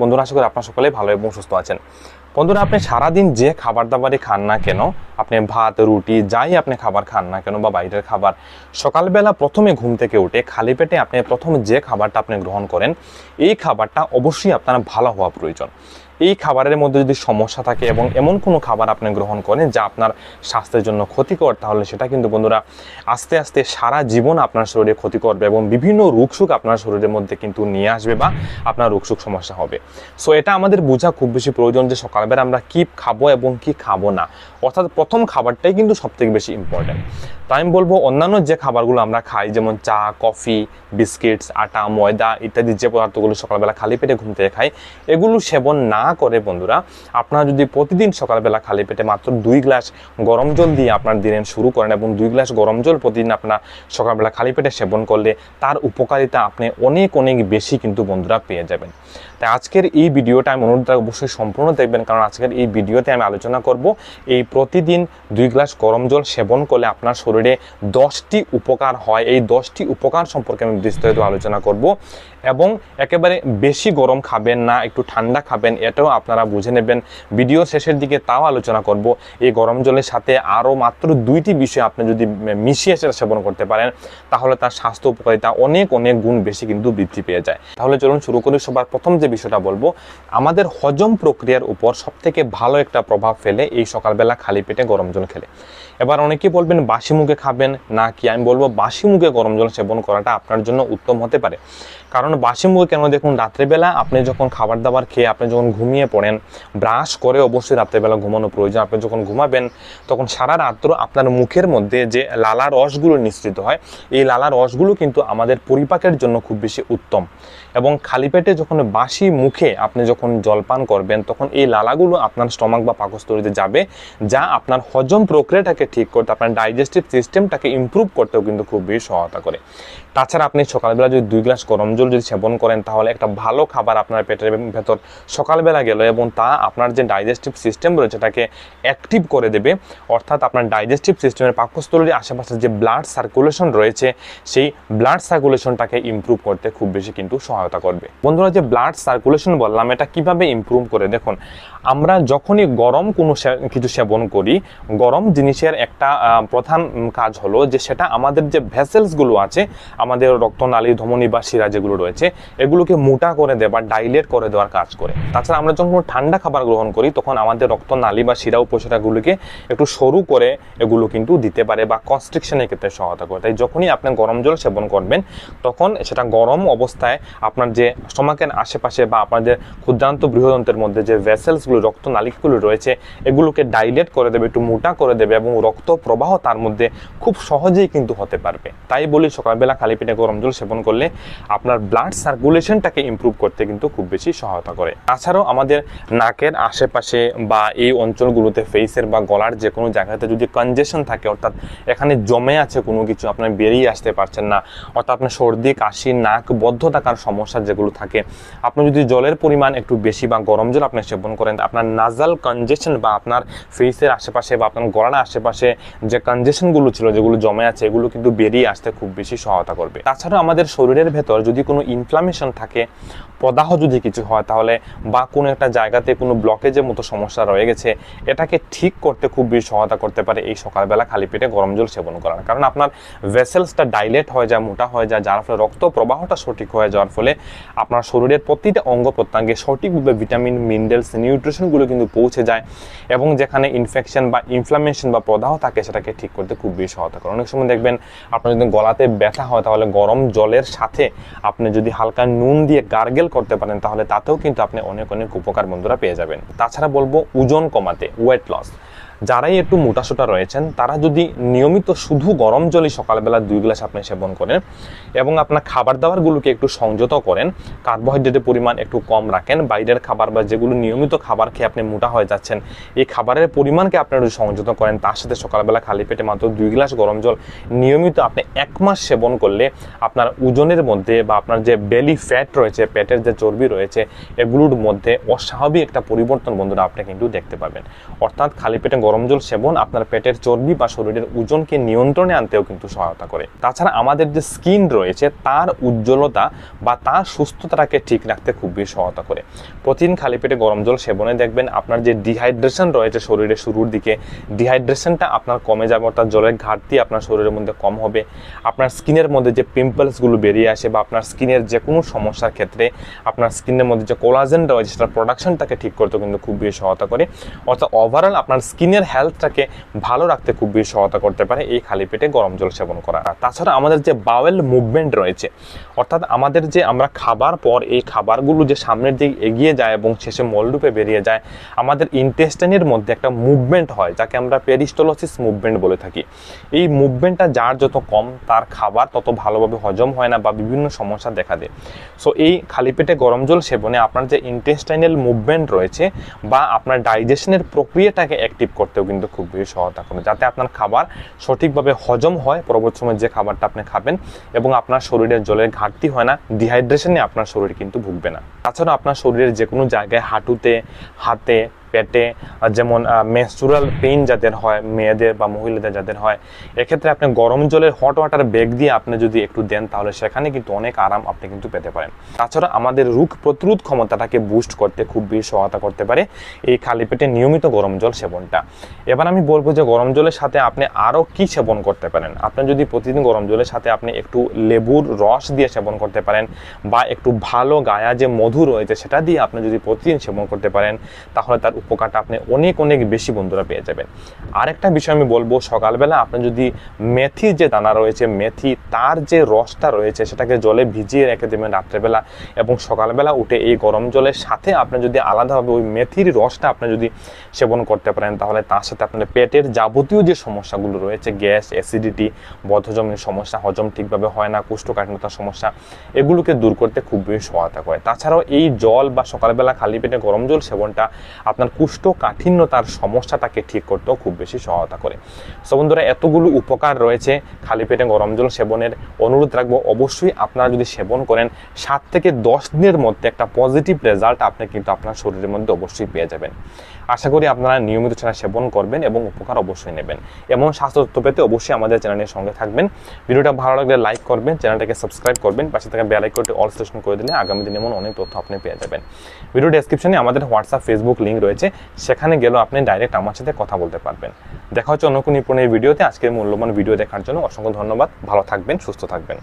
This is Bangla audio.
বন্ধুরা, আশা করি আপনার সকলেই ভালো এবং সুস্থ আছেন। বন্ধুরা, আপনি সারাদিন যে খাবার দাবারই খান না কেন, আপনি ভাত, রুটি, যাই আপনি খাবার খান না কেন বা বাইরের খাবার, সকালবেলা প্রথমে ঘুম থেকে উঠে খালি পেটে আপনি প্রথম যে খাবারটা আপনি গ্রহণ করেন, এই খাবারটা অবশ্যই আপনার ভালো হওয়া প্রয়োজন। এই খাবারের মধ্যে যদি সমস্যা থাকে এবং এমন কোনো খাবার আপনি গ্রহণ করেন যা আপনার স্বাস্থ্যের জন্য ক্ষতিকর, তাহলে সেটা কিন্তু বন্ধুরা আস্তে আস্তে সারা জীবন আপনার শরীরে ক্ষতি করবে এবং বিভিন্ন রোগসুখ আপনার শরীরের মধ্যে কিন্তু নিয়ে আসবে বা আপনার রোগসুখ সমস্যা হবে। সো এটা আমাদের বোঝা খুব বেশি প্রয়োজন যে সকালবেলা আমরা কি খাব এবং কি খাব না। অর্থাৎ প্রথম খাবারটাই কিন্তু সবথেকে বেশি ইম্পর্ট্যান্ট তাই আমি বলব অন্যান্য যে খাবারগুলো আমরা খাই, যেমন চা, কফি, বিস্কিটস, আটা, ময়দা ইত্যাদি যে পদার্থগুলো সকালবেলা খালি পেটে ঘুম থেকে খাই, এগুলো সেবন না করে বন্ধুরা, আপনারা যদি প্রতিদিন সকালবেলা খালি পেটে মাত্র দুই গ্লাস গরম জল দিয়ে আপনার দিনের শুরু করেন এবং দুই গ্লাস গরম জল প্রতিদিন আপনার সকালবেলা খালি পেটে সেবন করলে তার উপকারিতা আপনি অনেক অনেক বেশি কিন্তু বন্ধুরা পেয়ে যাবেন। তাই আজকের এই ভিডিওটা আমি অনুরোধ অবশ্যই সম্পূর্ণ দেখবেন, কারণ আজকের এই ভিডিওতে আমি আলোচনা করব এই প্রতিদিন দুই গ্লাস গরম জল সেবন করলে আপনার শরীরে দশটি উপকার হয়। এই দশটি উপকার সম্পর্কে আমি বিস্তারিত আলোচনা করব। এবং একেবারে বেশি গরম খাবেন না, একটু ঠান্ডা খাবেন, এটাও আপনারা বুঝে নেবেন। ভিডিও শেষের দিকে তাও আলোচনা করব। এই গরম জলের সাথে আরও মাত্র দুইটি বিষয় আপনি যদি মিশিয়ে সেটা সেবন করতে পারেন, তাহলে তার স্বাস্থ্য উপকারিতা অনেক অনেক গুণ বেশি কিন্তু বৃদ্ধি পেয়ে যায়। তাহলে চলুন শুরু করি, সবার প্রথম যে বিষয়টা বলব, আমাদের হজম প্রক্রিয়ার উপর সবথেকে ভালো একটা প্রভাব ফেলে এই সকালবেলা খালি পেটে গরম জল খেলে। এবার অনেকে বলবেন, বাসি মুখে খাবেন? না কি, আমি বলব, বাসি মুখে গরম জল সেবন করাটা আপনার জন্য উত্তম হতে পারে। কারণ বাসি মুখে কেন দেখুন রাত্রেবেলা? আপনি যখন খাবার দাবার খেয়ে আপনি যখন ঘুমিয়ে পড়েন, ব্রাশ করে অবশ্যই রাত্রেবেলা ঘুমানো প্রয়োজন। আপনি যখন ঘুমাবেন, তখন সারা রাত্র আপনার মুখের মধ্যে যে লালা রসগুলো নিঃসৃত হয়, এই লালা রসগুলো কিন্তু আমাদের পরিপাকের জন্য খুব বেশি উত্তম। এবং খালি পেটে যখন বাসি মুখে আপনি যখন জলপান করবেন, তখন এই লালাগুলো আপনার স্টমাক বা পাকস্থলীতে যাবে, যা আপনার হজম প্রক্রিয়াটাকে ঠিক করতে, আপনার ডাইজেস্টিভ সিস্টেমটাকে ইমপ্রুভ করতেও কিন্তু খুব বেশি সহায়তা করে। তাছাড়া আপনি সকালবেলা যদি দুই গ্লাস গরম জল যদি সেবন করেন, তাহলে একটা ভালো খাবার আপনার পেটের ভেতর সকালবেলা গেল এবং তা আপনার যে ডাইজেস্টিভ সিস্টেম রয়েছে সেটাকে অ্যাক্টিভ করে দেবে। অর্থাৎ আপনার ডাইজেস্টিভ সিস্টেমের পাকস্থলীর আশেপাশে যে ব্লাড সার্কুলেশন রয়েছে, সেই ব্লাড সার্কুলেশনটাকে ইম্প্রুভ করতে খুব বেশি কিন্তু সহায়তা করবে। বন্ধুরা, যে ব্লাড সার্কুলেশন বললাম, এটা কীভাবে ইম্প্রুভ করে? দেখুন আমরা যখনই গরম কোনো কিছু সেবন করি, গরম জিনিসের একটা প্রধান কাজ হলো যে সেটা আমাদের যে ভেসেলসগুলো আছে, আমাদের রক্তনালী, ধমনী বা শিরা যেগুলো রয়েছে, এগুলোকে মোটা করে দেওয়া ডাইলেট করে দেওয়ার কাজ করে। তাছাড়া আমরা যখন কোনো ঠান্ডা খাবার গ্রহণ করি, তখন আমাদের রক্তনালী বা শিরা উপশিরাগুলোকে একটু সরু করে এগুলো কিন্তু দিতে পারে বা কনস্ট্রিকশনের ক্ষেত্রে সহায়তা করে। তাই যখনই আপনি গরম জল সেবন করবেন, তখন সেটা গরম অবস্থায় আপনার যে স্টমাকের আশেপাশে বা আপনাদের ক্ষুদ্রান্ত বৃহদন্তের মধ্যে যে ভেসেলসগুলো রক্তনালিকাগুলো রয়েছে, এগুলোকে ডাইলেট করে দেবে, একটু মোটা করে দেবে এবং রক্ত প্রবাহ তার মধ্যে খুব সহজেই কিন্তু হতে পারবে। তাই বলি সকালবেলা খালি পেটে গরম জল সেবন করলে আপনার ব্লাড সার্কুলেশনটাকে ইমপ্রুভ করতে কিন্তু খুব বেশি সহায়তা করে। তাছাড়াও আমাদের নাকের আশেপাশে বা এই অঞ্চলগুলোতে ফেসের বা গলার যে কোনো জায়গাতে যদি কনজেশন থাকে, অর্থাৎ এখানে জমে আছে কোনো কিছু আপনার বেরিয়ে আসতে পারছেন না, অর্থাৎ আপনার সর্দি, কাশি, নাক বদ্ধ থাকার সমস্যা যেগুলো থাকে, আপনি যদি জলের পরিমাণ একটু বেশি বা গরম জল আপনি সেবন করেন আপনার নাজাল কনজেশন বা আপনার ফেসের আশেপাশে বা আপনার গলার আশেপাশে যে কনজেশনগুলো ছিল, যেগুলো জমে আছে, এগুলো কিন্তু বেরিয়ে আসতে খুব বেশি সহায়তা করবে। তাছাড়া আমাদের শরীরের ভেতর যদি কোনো ইনফ্লামেশন থাকে প্রদাহ যদি কিছু হয়, তাহলে বা কোনো একটা জায়গাতে কোনো ব্লকেজের মতো সমস্যা রয়ে গেছে, এটাকে ঠিক করতে খুব বেশি সহায়তা করতে পারে এই সকালবেলা খালি পেটে গরম জল সেবন করার। কারণ আপনার ভেসেলসটা ডাইলেট হয়ে যায়, মোটা হয়ে যায়, যার ফলে রক্ত প্রবাহটা সঠিক হয়ে যাওয়ার ফলে আপনার শরীরের প্রতিটা অঙ্গ প্রত্যঙ্গে সঠিকভাবে ভিটামিন মিনারেলস নিউট্রিশনগুলো কিন্তু পৌঁছে যায় এবং যেখানে ইনফেকশন বা ইনফ্লামেশন বা প্রদাহ থাকে, সেটাকে ঠিক করতে খুব বেশি সহায়তা করে। অনেক সময় দেখবেন আপনার যদি গলাতে ব্যথা হয়, তাহলে গরম জলের সাথে আপনি যদি হালকা নুন দিয়ে গার্গেল করতে পারেন, তাহলে তাতেও কিন্তু আপনি অনেক অনেক উপকার বন্ধুরা পেয়ে যাবেন। তাছাড়া বলব, ওজন কমাতে ওয়েট লস যারাই একটু মোটাসোটা রয়েছেন, তারা যদি নিয়মিত শুধু গরম জলই সকালবেলা দুই গ্লাস আপনি সেবন করেন এবং আপনার খাবার দাবারগুলোকে একটু সংযত করেন, কার্বোহাইড্রেটের পরিমাণ একটু কম রাখেন, বাইরের খাবার বা যেগুলো নিয়মিত খাবার খেয়ে আপনি মোটা হয়ে যাচ্ছেন, এই খাবারের পরিমাণকে আপনি একটু সংযত করেন। তার সাথে সকালবেলা খালি পেটে মাত্র দুই গ্লাস গরম জল নিয়মিত আপনি এক মাস সেবন করলে আপনার ওজনের মধ্যে বা আপনার যে বেলি ফ্যাট রয়েছে, পেটের যে চর্বি রয়েছে, এগুলোর মধ্যে অস্বাভাবিক একটা পরিবর্তন বন্ধুরা আপনি কিন্তু দেখতে পাবেন। অর্থাৎ খালি পেটে গরম জল সেবন আপনার পেটের চর্বি বা শরীরের ওজনকে নিয়ন্ত্রণে আনতেও কিন্তু সহায়তা করে। তাছাড়া আমাদের যে স্কিন রয়েছে, তার উজ্জ্বলতা বা তার সুস্থতাটাকে ঠিক রাখতে খুবই সহায়তা করে। প্রতিদিন খালি পেটে গরম জল সেবনে দেখবেন আপনার যে ডিহাইড্রেশন রয়েছে শরীরের শুরুর দিকে ডিহাইড্রেশনটা আপনার কমে যাবে, অর্থাৎ জলের ঘাটতি আপনার শরীরের মধ্যে কম হবে। আপনার স্কিনের মধ্যে যে পিম্পলসগুলো বেরিয়ে আসে বা আপনার স্কিনের যে কোনো সমস্যার ক্ষেত্রে আপনার স্কিনের মধ্যে যে কোলাজেন রয়েছে, সেটার প্রোডাকশনটাকে ঠিক করতে কিন্তু খুব বেশি সহায়তা করে। অর্থাৎ ওভারঅল আপনার স্কিনের হেলথটাকে ভালো রাখতে খুব বেশি সহায়তা করতে পারে এই খালি পেটে গরম জল সেবন করা। তাছাড়া আমাদের যে বাওয়েল মুভমেন্ট রয়েছে, অর্থাৎ আমাদের যে আমরা খাবার পর এই খাবারগুলো যে সামনের দিকে এগিয়ে যায় এবং শেষে মলরূপে বেরিয়ে যায়, আমাদের ইন্টেস্টাইনের মধ্যে একটা মুভমেন্ট হয়, যাকে আমরা পেরিস্টোলোসিস মুভমেন্ট বলে থাকি। এই মুভমেন্টটা যার যত কম, তার খাবার তত ভালোভাবে হজম হয় না বা বিভিন্ন সমস্যা দেখা দেয়। সো এই খালি পেটে গরম জল সেবনে আপনার যে ইন্টেস্টাইনাল মুভমেন্ট রয়েছে বা আপনার ডাইজেশনের প্রক্রিয়াটাকে অ্যাক্টিভ করতেও কিন্তু খুব বেশি সহায়তা করে। যাতে আপনার খাবার সঠিকভাবে হজম হয়, পরবর্তী সময় যে খাবারটা আপনি খাবেন এবং আপনার শরীরে জলের ঘাটতি হয় না ডিহাইড্রেশনে আপনার শরীর কিন্তু ভুগবে না। তাছাড়া আপনার শরীরের যে কোনো জায়গায় হাঁটুতে, হাতে পেটে যেমন মেস্টুরাল পেইন যাদের হয়, মেয়েদের বা মহিলাদের যাদের হয়, এক্ষেত্রে আপনি গরম জলের হট ওয়াটার ব্যাগ দিয়ে আপনি যদি একটু দেন, তাহলে সেখানে কিন্তু অনেক আরাম আপনি কিন্তু পেতে পারেন। তাছাড়া আমাদের রোগ প্রতিরোধ ক্ষমতাটাকে বুস্ট করতে খুব বেশি সহায়তা করতে পারে এই খালি পেটে নিয়মিত গরম জল সেবনটা। এবার আমি বলব যে গরম জলের সাথে আপনি আরও কি সেবন করতে পারেন? আপনি যদি প্রতিদিন গরম জলের সাথে আপনি একটু লেবুর রস দিয়ে সেবন করতে পারেন বা একটু ভালো গায়া যে মধু রয়েছে, সেটা দিয়ে আপনি যদি প্রতিদিন সেবন করতে পারেন, তাহলে তার উপকারটা আপনি অনেক অনেক বেশি বন্ধুরা পেয়ে যাবেন। আরেকটা বিষয় আমি বলব, সকালবেলা আপনি যদি মেথির যে দানা রয়েছে, মেথি তার যে রসটা রয়েছে, সেটাকে জলে ভিজিয়ে রেখে দেবেন রাত্রেবেলা এবং সকালবেলা উঠে এই গরম জলের সাথে আপনি যদি আলাদাভাবে ওই মেথির রসটা আপনি যদি সেবন করতে পারেন, তাহলে তার সাথে আপনার পেটের যাবতীয় যে সমস্যাগুলো রয়েছে, গ্যাস, অ্যাসিডিটি, বদ্ধজমের সমস্যা, হজম ঠিকভাবে হয় না, কোষ্ঠকাঠিন্যতার সমস্যা, এগুলোকে দূর করতে খুব বেশি সহায়তা করে। তাছাড়াও এই জল বা সকালবেলা খালি পেটে গরম জল সেবনটা আপনার কোষ্ঠকাঠিন্যতার সমস্যাটাকে ঠিক করতেও খুব বেশি সহায়তা করে। সো বন্ধুরা, এতগুলো উপকার রয়েছে খালি পেটে গরম জল সেবনের। অনুরোধ রাখব, অবশ্যই আপনারা যদি সেবন করেন, সাত থেকে দশ দিনের মধ্যে একটা পজিটিভ রেজাল্ট আপনি কিন্তু আপনার শরীরের মধ্যে অবশ্যই পেয়ে যাবেন। আশা করি আপনারা নিয়মিত সেটা সেবন করবেন এবং উপকার অবশ্যই নেবেন। এমন স্বাস্থ্য তথ্য পেতে অবশ্যই আমাদের চ্যানেলের সঙ্গে থাকবেন। ভিডিওটা ভালো লাগলে লাইক করবেন, চ্যানেলটাকে সাবস্ক্রাইব করবেন, পাশে থেকে বেল আইকনটি অল স্টেশন করে দিলে আগামী দিনে এমন অনেক তথ্য আপনি পেয়ে যাবেন। ভিডিও ডেসক্রিপশনে আমাদের হোয়াটসঅ্যাপ ফেসবুক লিঙ্ক রয়েছে, সেখানে গেলেও আপনি ডাইরেক্ট আমার সাথে কথা বলতে পারবেন। দেখা হচ্ছে অন্য কোনো নিপুণের ভিডিওতে। আজকের মূল্যবান ভিডিও দেখার জন্য অসংখ্য ধন্যবাদ। ভালো থাকবেন, সুস্থ থাকবেন।